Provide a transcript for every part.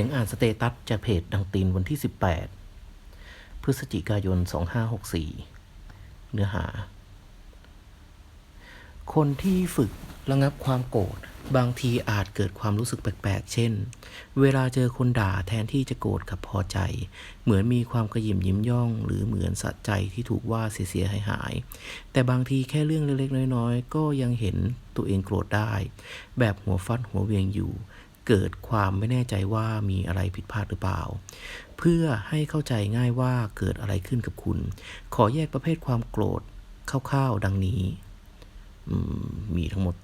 สียงอ่านสเตตัสจากเพจดังตีนวันที่ 18 พฤศจิกายน 2564 เนื้อหา คนที่ฝึกระงับความโกรธบางทีอาจเกิดความรู้สึกแปลกๆ เช่น เวลาเจอคนด่าแทนที่จะโกรธกับพอใจ เหมือนมีความกระยิมยิ้มย่อง หรือเหมือนสะใจที่ถูกว่าเสียหายหาย แต่บางทีแค่เรื่องเล็กๆ น้อยๆ ก็ยังเห็นตัวเองโกรธได้ แบบหัวฟัดหัวเวียงอยู่ เกิดความไม่แน่ใจว่ามีอะไรผิดพลาดหรือเปล่า เพื่อให้เข้าใจง่ายว่าเกิดอะไรขึ้นกับคุณ ขอแยกประเภทความโกรธคร่าวๆดังนี้มีทั้งหมด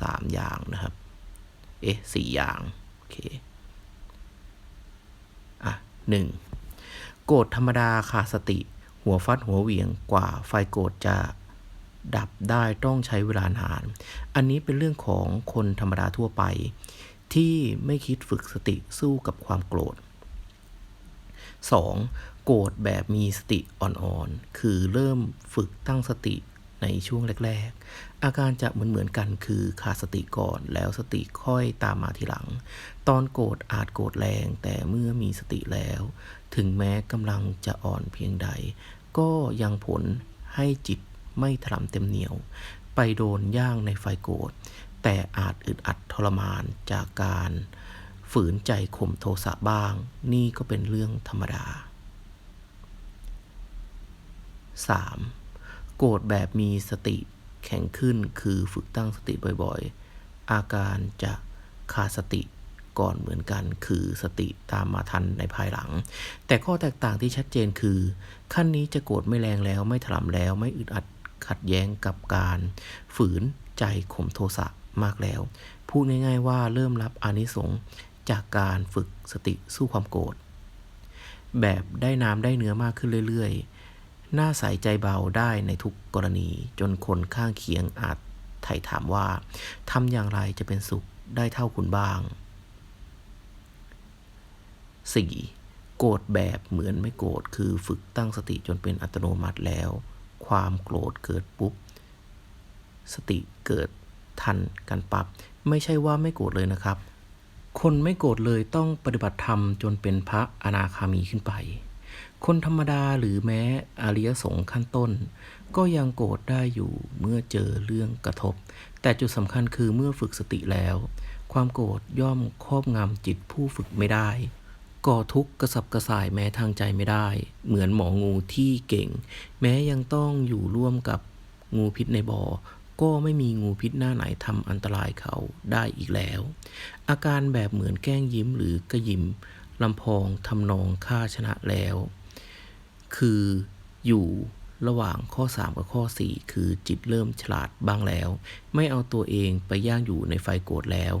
สามอย่างนะครับ เอ๊ะสี่อย่างโอเคอะหนึ่งโกรธธรรมดาขาดสติ หัวฟัดหัวเหวี่ยงกว่าไฟโกรธจะดับได้ต้องใช้เวลานาน อันนี้เป็นเรื่องของคนธรรมดาทั่วไป ที่ไม่คิดฝึกสติสู้กับความโกรธ 2. โกรธแบบมีสติอ่อนๆ คือเริ่มฝึกตั้งสติในช่วงแรก ๆ อาการจะเหมือนๆกันคือขาดสติก่อนแล้วสติค่อยตามมาทีหลัง ตอนโกรธอาจโกรธแรง แต่เมื่อมีสติแล้ว ถึงแม้กำลังจะอ่อนเพียงใด ก็ยังผลให้จิตไม่ถลำเต็มเหนียว ไปโดนย่างในไฟโกรธ แต่อาจอึดอัดทรมานจากการฝืนใจข่มโทสะบ้าง นี่ก็เป็นเรื่องธรรมดา 3. โกรธแบบมีสติแข็งขึ้นคือฝึกตั้งสติบ่อยๆ อาการจะขาดสติก่อนเหมือนกันคือสติตามมาทันในภายหลัง แต่ข้อแตกต่างที่ชัดเจนคือ ขั้นนี้จะโกรธไม่แรงแล้วไม่ถลำแล้วไม่อึดอัดขัดแย้งกับการฝืนใจข่มโทสะ มากแล้ว พูดง่าย ๆ ว่าเริ่มรับอานิสงส์จากการฝึกสติสู้ความโกรธ แบบได้น้ำได้เนื้อมากขึ้นเรื่อยๆน่าใส่ใจเบาได้ในทุกกรณี จนคนข้างเคียงอาจไถ่ถามว่าทำอย่างไรจะเป็นสุขได้เท่าคุณบ้าง 4. โกรธแบบเหมือนไม่โกรธคือฝึกตั้งสติจนเป็นอัตโนมัติแล้ว ความโกรธเกิดปุ๊บ สติเกิด ทันกันปับ๊บไม่ใช่ว่าไม่โกรธเลยนะครับ คนไม่โกรธเลยต้องปฏิบัติธรรมจนเป็นพระอนาคามีขึ้นไป คนธรรมดาหรือแม้อริยสงฆ์ขั้นต้น ก็ยังโกรธได้อยู่เมื่อเจอเรื่องกระทบ แต่จุดสำคัญคือเมื่อฝึกสติแล้ว ความโกรธย่อมครอบงำจิตผู้ฝึกไม่ได้ก่อทุกข์กระสับกระส่ายแม้ทางใจไม่ได้ เหมือนหมองูที่เก่ง แม้ยังต้องอยู่ร่วมกับงูพิษในบ่อ ก็ไม่มีงูพิษหน้าไหนทำอันตรายเขาได้อีกแล้ว อาการแบบเหมือนแกล้งยิ้มหรือกระยิมลำพองทำนองฆ่าชนะแล้ว คืออยู่ระหว่างข้อ 3 กับข้อ 4 คือจิตเริ่มฉลาดบ้างแล้ว ไม่เอาตัวเองไปย่างอยู่ในไฟโกรธแล้ว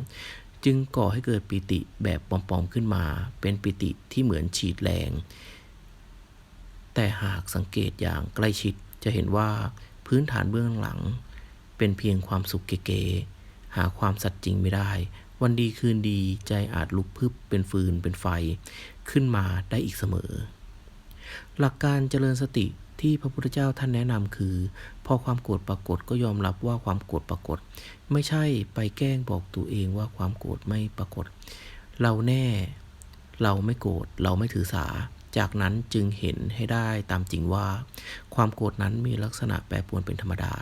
จึงก่อให้เกิดปิติแบบปลอมๆขึ้นมา เป็นปิติที่เหมือนฉีดแรง แต่หากสังเกตอย่างใกล้ชิดจะเห็นว่าพื้นฐานเบื้องหลัง เป็นเพียงความสุขเก๋ๆหาความสัตย์จริงไม่ได้ วันดีคืนดีใจอาจลุกพึบเป็นฟืนเป็นไฟ ขึ้นมาได้อีกเสมอ หลักการเจริญสติที่พระพุทธเจ้าท่านแนะนำคือ พอความโกรธปรากฏก็ยอมรับว่าความโกรธปรากฏ ไม่ใช่ไปแกล้งบอกตัวเองว่าความโกรธไม่ปรากฏ เราแน่เราไม่โกรธเราไม่ถือสา จากนั้นจึงเห็นให้ได้ตามจริงว่า ความโกรธนั้นมีลักษณะแปรปรวนเป็นธรรมดา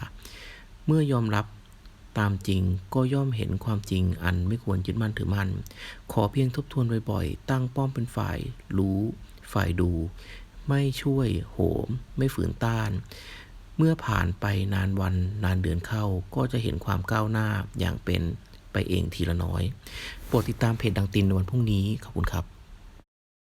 เมื่อยอมรับตามจริงก็ย่อมเห็นความจริงอันไม่ควรยึดมั่นถือมั่น ขอเพียงทบทวนบ่อยๆ ตั้งป้อมเป็นฝ่าย รู้ ฝ่ายดู ไม่ช่วยโหม ไม่ฝืนต้าน เมื่อผ่านไปนานวันนานเดือนเข้าก็จะเห็นความก้าวหน้าอย่างเป็นไปเองทีละน้อย โปรดติดตามเพจดังตินในวันพรุ่งนี้ ขอบคุณครับ